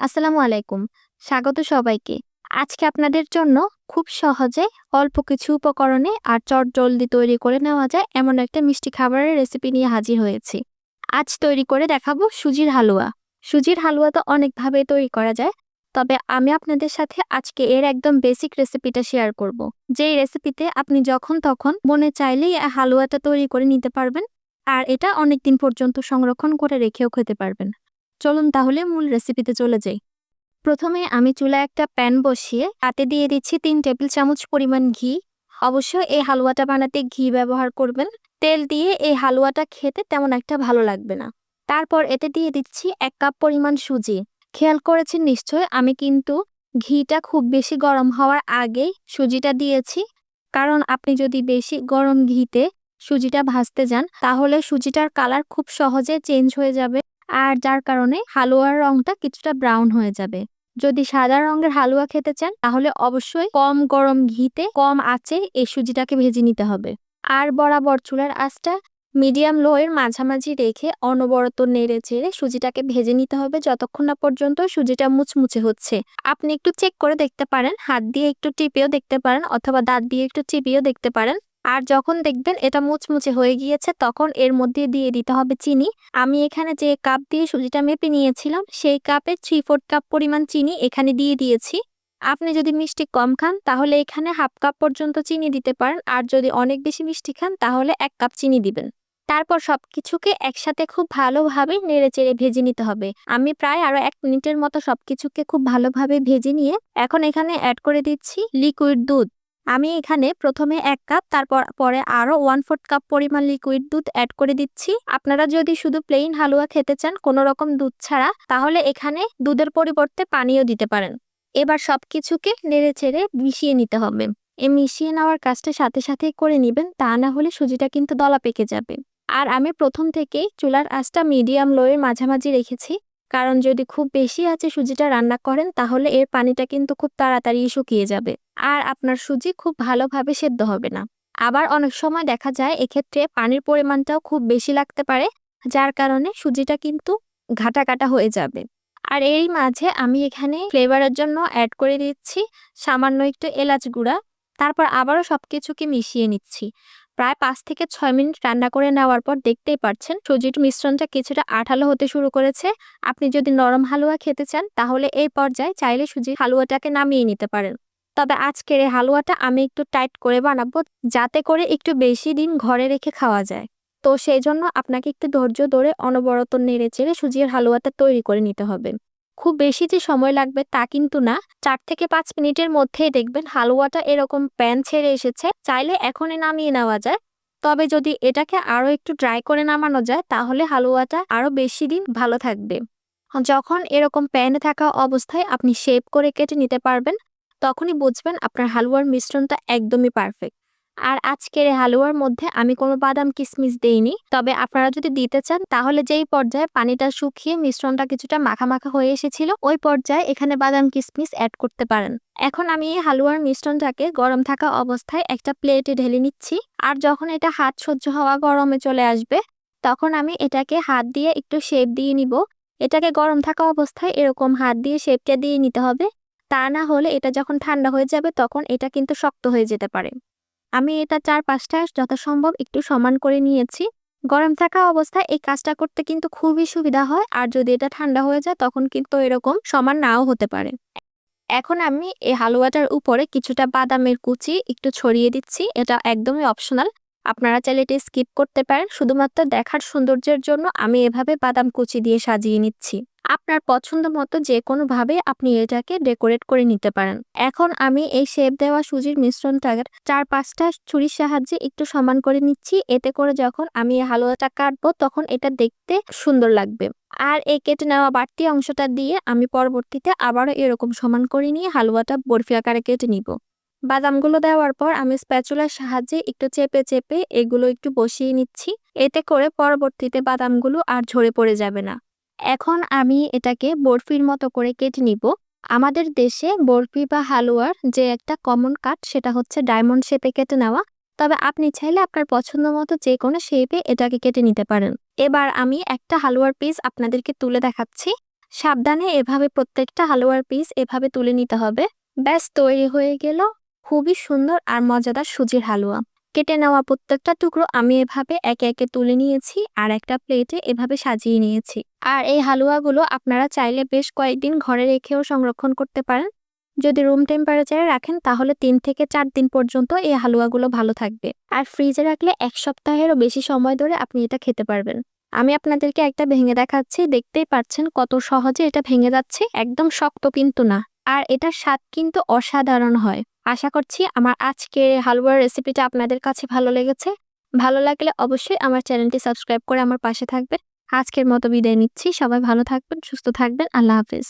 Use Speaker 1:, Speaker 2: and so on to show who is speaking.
Speaker 1: আসসালামু আলাইকুম। স্বাগত সবাইকে। আজকে আপনাদের জন্য খুব সহজে অল্প কিছু উপকরণে আর চট জলদি তৈরি করে নেওয়া যায় এমন একটা মিষ্টি খাবারের রেসিপি নিয়ে হাজির হয়েছি। আজ তৈরি করে দেখাবো সুজির হালুয়া। সুজির হালুয়া তো অনেকভাবে তৈরি করা যায়, তবে আমি আপনাদের সাথে আজকে এর একদম বেসিক রেসিপিটা শেয়ার করব। যেই রেসিপিতে আপনি যখন তখন মনে চাইলেই হালুয়াটা তৈরি করে নিতে পারবেন, আর এটা অনেক দিন পর্যন্ত সংরক্ষণ করে রেখেও খেতে পারবেন। চলুন তাহলে মূল রেসিপিতে চলে যাই। প্রথমে আমি চুলা একটা প্যান বসিয়ে তাতে দিয়ে দিচ্ছি তিন টেবিল চামচ পরিমাণ ঘি। অবশ্য এই হালুয়াটা বানাতে ঘি ব্যবহার করবেন। তেল দিয়ে এই হালুয়াটা খেতে তেমন একটা ভালো লাগবে না। তারপর এতে দিয়ে দিচ্ছি এক কাপ পরিমাণ সুজি। খেয়াল করেছেন নিশ্চয়, আমি কিন্তু ঘিটা খুব বেশি গরম হওয়ার আগেই সুজিটা দিয়েছি। কারণ আপনি যদি বেশি গরম ঘিতে সুজিটা ভাজতে যান, তাহলে সুজিটার কালার খুব সহজে চেঞ্জ হয়ে যাবে। আর যার কারণে হালুয়ার রংটা কিছুটা ব্রাউন হয়ে যাবে। যদি সাদা রঙের হালুয়া খেতে চান, তাহলে অবশ্যই কম গরম ঘিতে কম আঁচে এই সুজিটাকে ভেজে নিতে হবে। আর বরাবর চুলার আঁচটা মিডিয়াম লো এর মাঝামাঝি রেখে অনবরত নেড়ে চেড়ে সুজিটাকে ভেজে নিতে হবে যতক্ষণ না পর্যন্ত সুজিটা মুচমুচে হচ্ছে। আপনি একটু চেক করে দেখতে পারেন, হাত দিয়ে একটু টিপেও দেখতে পারেন অথবা দাঁত দিয়ে একটু চিপিয়েও দেখতে পারেন। আর যখন দেখবেন এটা মুচমুচে হয়ে গিয়েছে, তখন এর মধ্যে দিয়ে দিতে হবে চিনি। আমি এখানে যে কাপ দিয়ে সুজিটা মেপে নিয়েছিলাম, সেই কাপে থ্রি ফোর্থ কাপ পরিমাণ চিনি এখানে দিয়ে দিয়েছি। আপনি যদি মিষ্টি কম খান, তাহলে এখানে হাফ কাপ পর্যন্ত চিনি দিতে পারেন। আর যদি অনেক বেশি মিষ্টি খান, তাহলে এক কাপ চিনি দিবেন। তারপর সব কিছুকে একসাথে খুব ভালোভাবে নেড়ে চেড়ে ভেজে নিতে হবে। আমি প্রায় আরও এক মিনিটের মতো সব কিছুকে খুব ভালোভাবে ভেজে নিয়ে এখন এখানে অ্যাড করে দিচ্ছি লিকুইড দুধ। আমি এখানে প্রথমে এক কাপ, তারপর, পরে আরও ওয়ান ফোর্থ কাপ পরিমাণ লিকুইড দুধ অ্যাড করে দিচ্ছি। আপনারা যদি শুধু প্লেন হালুয়া খেতে চান, কোনো রকম দুধ ছাড়া, তাহলে এখানে দুধের পরিবর্তে পানিও দিতে পারেন। এবার সব কিছুকে নেড়ে চেড়ে মিশিয়ে নিতে হবে। এ মিশিয়ে নেওয়ার কাজটা সাথে সাথে করে নেবেন, তা না হলে সুজিটা কিন্তু দলা পেকে যাবে। আর আমি প্রথম থেকেই চুলার আঁচটা মিডিয়াম লোয়ের মাঝামাঝি রেখেছি। কারণ যদি খুব বেশি আছে সুজিটা রান্না করেন, তাহলে এর পানিটা কিন্তু খুব তাড়াতাড়ি শুকিয়ে যাবে। আর আপনার সুজি খুব ভালোভাবে সেদ্ধ হবে না। আবার অনেক সময় দেখা যায়, এক্ষেত্রে পানির পরিমাণটাও খুব বেশি লাগতে পারে, যার কারণে সুজিটা কিন্তু ঘাটা কাটা হয়ে যাবে। আর এই মাঝে আমি এখানে ফ্লেভারের জন্য অ্যাড করে দিচ্ছি সামান্য একটু এলাচ গুঁড়া। তারপর আবারও সব কিছুকে মিশিয়ে নিচ্ছি। প্রায় পাঁচ থেকে ছয় মিনিট রান্না করে নেওয়ার পর দেখতেই পাচ্ছেন সুজির মিশ্রণটা কিছুটা আঠালো হতে শুরু করেছে। আপনি যদি নরম হালুয়া খেতে চান, তাহলে এই পর্যায়ে চাইলে সুজির হালুয়াটাকে নামিয়ে নিতে পারেন। তবে আজকের এই হালুয়াটা আমি একটু টাইট করে বানাবো, যাতে করে একটু বেশি দিন ঘরে রেখে খাওয়া যায়। তো সেই জন্য আপনাকে একটু ধৈর্য ধরে অনবরত নেড়ে চেড়ে সুজির হালুয়াটা তৈরি করে নিতে হবে। খুব বেশি যে সময় লাগবে তা কিন্তু না। চার থেকে পাঁচ মিনিটের মধ্যেই দেখবেন হালুয়াটা এরকম প্যান ছেড়ে এসেছে, চাইলে এখনই নামিয়ে নেওয়া যায়। তবে যদি এটাকে আরও একটু ড্রাই করে নামানো যায়, তাহলে হালুয়াটা আরও বেশি দিন ভালো থাকবে। যখন এরকম প্যানে থাকা অবস্থায় আপনি শেপ করে কেটে নিতে পারবেন, তখনই বুঝবেন আপনার হালুয়ার মিশ্রণটা একদমই পারফেক্ট আর আজকের হালুয়ার মধ্যে আমি কোনো বাদাম কিশমিশ দেইনি। তবে আপনারা যদি দিতে চান, তাহলে যেই পর্যায়ে পানিটা শুকিয়ে মিশ্রণটা কিছুটা মাখা মাখা হয়ে এসেছিল, ওই পর্যায়ে এখানে বাদাম কিশমিশ অ্যাড করতে পারেন। এখন আমি এই হালুয়ার মিশ্রণটাকে গরম থাকা অবস্থায় একটা প্লেটে ঢেলে নিচ্ছি, আর যখন এটা হাত সহ্য হওয়া গরমে চলে আসবে, তখন আমি এটাকে হাত দিয়ে একটু শেপ দিয়ে নিব। এটাকে গরম থাকা অবস্থায় এরকম হাত দিয়ে শেপটা দিয়ে নিতে হবে। তা না হলে এটা যখন ঠান্ডা হয়ে যাবে, তখন এটা কিন্তু শক্ত হয়ে যেতে পারে। আমি এটা চার পাঁচটা যথাসম্ভব একটু সমান করে নিয়েছি। গরম থাকা অবস্থায় এই কাজটা করতে কিন্তু খুবই সুবিধা হয়। আর যদি এটা ঠান্ডা হয়ে যায়, তখন কিন্তু এরকম সমান নাও হতে পারে। এখন আমি এই হালুয়াটার উপরে কিছুটা বাদামের কুচি একটু ছড়িয়ে দিচ্ছি। এটা একদমই অপশনাল। আপনারা চাইলে এটি স্কিপ করতে পারেন। শুধুমাত্র দেখার সৌন্দর্যের জন্য আমি এভাবে বাদাম কুচি দিয়ে সাজিয়ে নিচ্ছি। আপনার পছন্দ মতো যে কোনোভাবে আপনি এটাকে ডেকোরেট করে নিতে পারেন। এখন আমি এই শেপ দেওয়া সুজির মিশ্রণটা চার পাঁচটা ছুরির সাহায্যে একটু সমান করে নিচ্ছি। এতে করে যখন আমি হালুয়াটা কাটবো তখন এটা দেখতে সুন্দর লাগবে। আর এই কেটে নেওয়া বাড়তি অংশটা দিয়ে আমি পরবর্তীতে আবারও এরকম সমান করে নিয়ে হালুয়াটা বরফি আকারে কেটে নিব। বাদামগুলো দেওয়ার পর আমি স্প্যাচুলার সাহায্যে একটু চেপে চেপে এগুলো একটু বসিয়ে নিচ্ছি। এতে করে পরবর্তীতে বাদামগুলো আর ঝরে পড়ে যাবে না। এখন আমি এটাকে বরফির মতো করে কেটে নিব। আমাদের দেশে বরফি বা হালুয়ার যে একটা কমন কাট সেটা হচ্ছে ডায়মন্ড শেপে কেটে নেওয়া। তবে আপনি চাইলে আপনার পছন্দ মতো যে কোনো শেপে এটাকে কেটে নিতে পারেন। এবার আমি একটা হালুয়ার পিস আপনাদেরকে তুলে দেখাচ্ছি। সাবধানে এভাবে প্রত্যেকটা হালুয়ার পিস এভাবে তুলে নিতে হবে। ব্যাস, তৈরি হয়ে গেল। খুবই সুন্দর আর মজাদার সুজির হালুয়া। কেটে নেওয়া প্রত্যেকটা টুকরো আমি এভাবে একে একে তুলে নিয়েছি আর একটা প্লেটে এভাবে সাজিয়ে নিয়েছি। আর এই হালুয়াগুলো আপনারা চাইলে বেশ কয়েকদিন ঘরে রেখেও সংরক্ষণ করতে পারেন। যদি রুম টেম্পারেচারে রাখেন, তাহলে তিন থেকে চার দিন পর্যন্ত এই হালুয়াগুলো ভালো থাকবে। আর ফ্রিজে রাখলে এক সপ্তাহেরও বেশি সময় ধরে আপনি এটা খেতে পারবেন। আমি আপনাদেরকে একটা ভেঙে দেখাচ্ছি, দেখতেই পাচ্ছেন কত সহজে এটা ভেঙে যাচ্ছে, একদম শক্ত কিন্তু না। আর এটার স্বাদ কিন্তু অসাধারণ হয়। আশা করছি আমার আজকের হালুয়ার রেসিপিটা আপনাদের কাছে ভালো লেগেছে। ভালো লাগলে অবশ্যই আমার চ্যানেলটি সাবস্ক্রাইব করে আমার পাশে থাকবেন। আজকের মতো বিদায় নিচ্ছি। সবাই ভালো থাকবেন, সুস্থ থাকবেন। আল্লাহ হাফিজ।